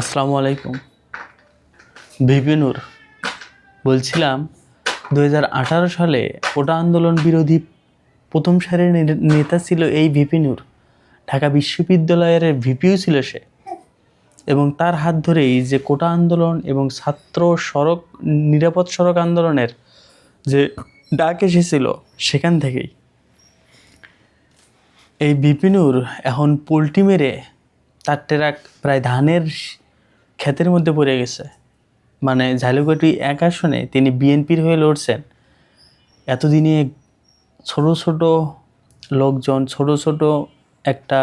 আসসালামু আলাইকুম। বিপিনুর বলছিলাম দু হাজার আঠারো সালে কোটা আন্দোলন বিরোধী প্রথম সারির নেতা ছিল এই ভিপিনুর ঢাকা বিশ্ববিদ্যালয়ের ভিপিও ছিল সে। এবং তার হাত ধরেই যে কোটা আন্দোলন এবং ছাত্র সড়ক, নিরাপদ সড়ক আন্দোলনের যে ডাক এসেছিল সেখান থেকেই। এই বিপিনুর এখন পোলট্রি মেরে তার ট্রাক, প্রায় ধানের ক্ষেতের মধ্যে পড়ে গেছে। মানে ঝালুকাটি এক আসনে তিনি বিএনপির হয়ে লড়ছেন। এতদিনে ছোট ছোট লোকজন, ছোট ছোট একটা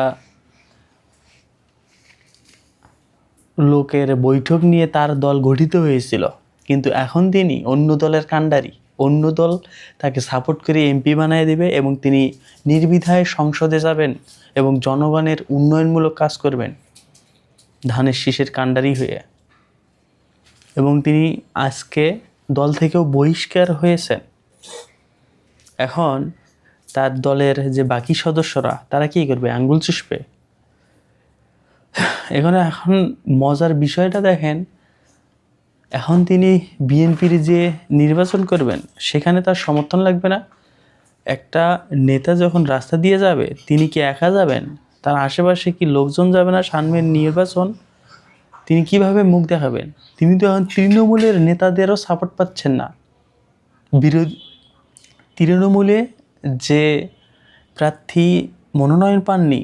লোকের বৈঠক নিয়ে তার দল গঠিত হয়েছিল। কিন্তু এখন তিনি অন্য দলের কাণ্ডারি। অন্য দল তাকে সাপোর্ট করে এমপি বানিয়ে দেবে এবং তিনি নির্বিধায় সংসদে যাবেন এবং জনগণের উন্নয়নমূলক কাজ করবেন। ধানের শীষের কাণ্ডারি হয়ে। এবং তিনি আজকে দল থেকেও বহিষ্কার হয়েছেন। এখন তার দলের যে বাকি সদস্যরা, তারা কি করবে? আঙ্গুল চুষবে? এখানে, এখন মজার বিষয়টা দেখেন, এখন তিনি বিএনপির যে নির্বাচন করবেন, সেখানে তার সমর্থন লাগবে না। একটা নেতা যখন রাস্তা দিয়ে যাবে, তিনি কি একা যাবেন? তার আশেপাশে কি লোকজন যাবে না সামনের নির্বাচন? তিনি কীভাবে মুখ দেখাবেন? তিনি তো এখন তৃণমূলের নেতাদেরও সাপোর্ট পাচ্ছেন না। বিরোধী তৃণমূলে যে প্রার্থী মনোনয়ন পাননি,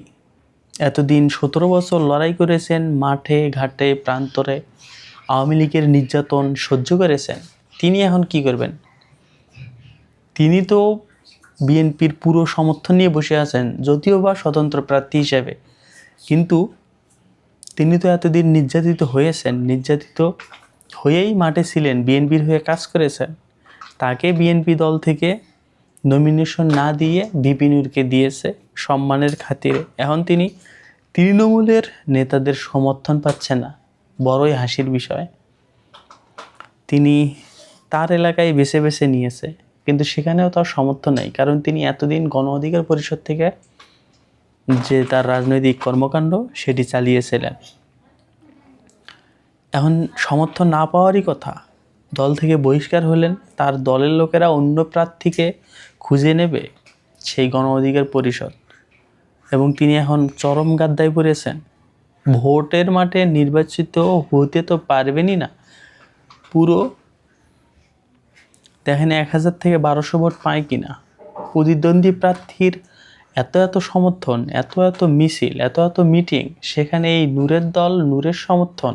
এতদিন সতেরো বছর লড়াই করেছেন, মাঠে, ঘাটে, প্রান্তরে আওয়ামী লীগের নির্যাতন সহ্য করেছেন, তিনি এখন কি করবেন? তিনি তো বিএনপির পুরো সমর্থন নিয়ে বসে আছেন যদিও বা স্বতন্ত্র প্রার্থী হিসেবে। কিন্তু তিনি তো এতদিন নির্যাতিত হয়েছেন, নির্যাতিত হয়েই মাঠে ছিলেন, বিএনপির হয়ে কাজ করেছেন। তাকে বিএনপি দল থেকে নমিনেশন না দিয়ে বিপিনুরকে দিয়েছে সম্মানের খাতিরে। এখন তিনি তৃণমূলের নেতাদের সমর্থন পাচ্ছে না, বড়ই হাসির বিষয়। তিনি তার এলাকায় বেছে বেছে নিয়েছে। কিন্তু সেখানেও তার সমর্থন নেই। কারণ তিনি এতদিন গণ অধিকার পরিষদ থেকে যে তার রাজনৈতিক কর্মকাণ্ড, সেটি চালিয়েছিলেন। এখন সমর্থন না পাওয়ারই কথা। দল থেকে বহিষ্কার হলেন, তার দলের লোকেরা অন্য প্রার্থীকে খুঁজে নেবে সেই গণ অধিকার পরিষদ। এবং তিনি এখন চরম গাদ্দায় পড়েছেন। ভোটের মাঠে নির্বাচিত হতে তো পারবেনই না। পুরো দেখেন এক হাজার থেকে বারোশো ভোট পায় কিনা। প্রতিদ্বন্দ্বী প্রার্থীর এত এত সমর্থন, এত এত মিছিল, এত এত মিটিং, সেখানে এই নূরের দল, নূরের সমর্থন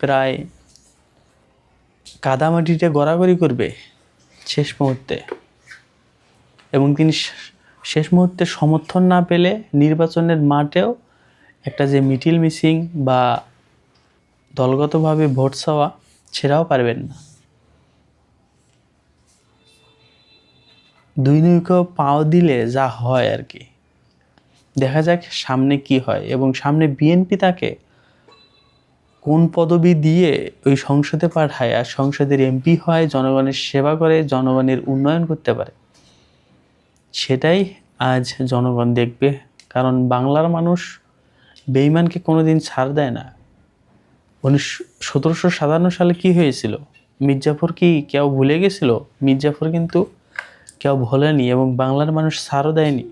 প্রায় কাদামাটিতে গড়াগড়ি করবে শেষ মুহূর্তে। এবং তিনি শেষ মুহূর্তে সমর্থন না পেলে নির্বাচনের মাঠেও একটা যে মিটিল মিসিং বা দলগতভাবে ভোট চাওয়া, সেটাও পারবেন না। দুই নৌকো পাও দিলে যা হয় আর কি। দেখা যাক সামনে কি হয় এবং সামনে বিএনপি তাকে কোন পদবি দিয়ে ওই সংসদে পাঠায় আর সংসদের এমপি হয়, জনগণের সেবা করে, জনগণের উন্নয়ন করতে পারে। সেটাই আজ জনগণ দেখবে। কারণ বাংলার মানুষ বেইমানকে কোনোদিন ছাড় দেয় না। উনিশশো সতেরোশো সাতান্ন সালে কি হয়েছিল? মির্জাফর কি কেউ ভুলে গেছিল? মির্জাফর কিন্তু কেউ ভোলেনি এবং বাংলার মানুষ ছাড়ও দেয়নি।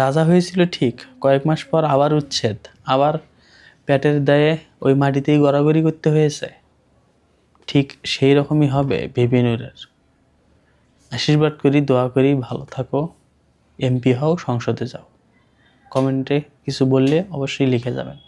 রাজা হয়েছিল ঠিক কয়েক মাস পর আবার উচ্ছেদ, আবার পেটের দায়ে ওই মাটিতেই গড়াগড়ি করতে হয়েছে। ঠিক সেই রকমই হবে বিপিনুরের আশীর্বাদ করি, দোয়া করি, ভালো থাকো, এমপি হও, সংসদে যাও। কমেন্টে কিছু বললে অবশ্যই লিখে যাবেন।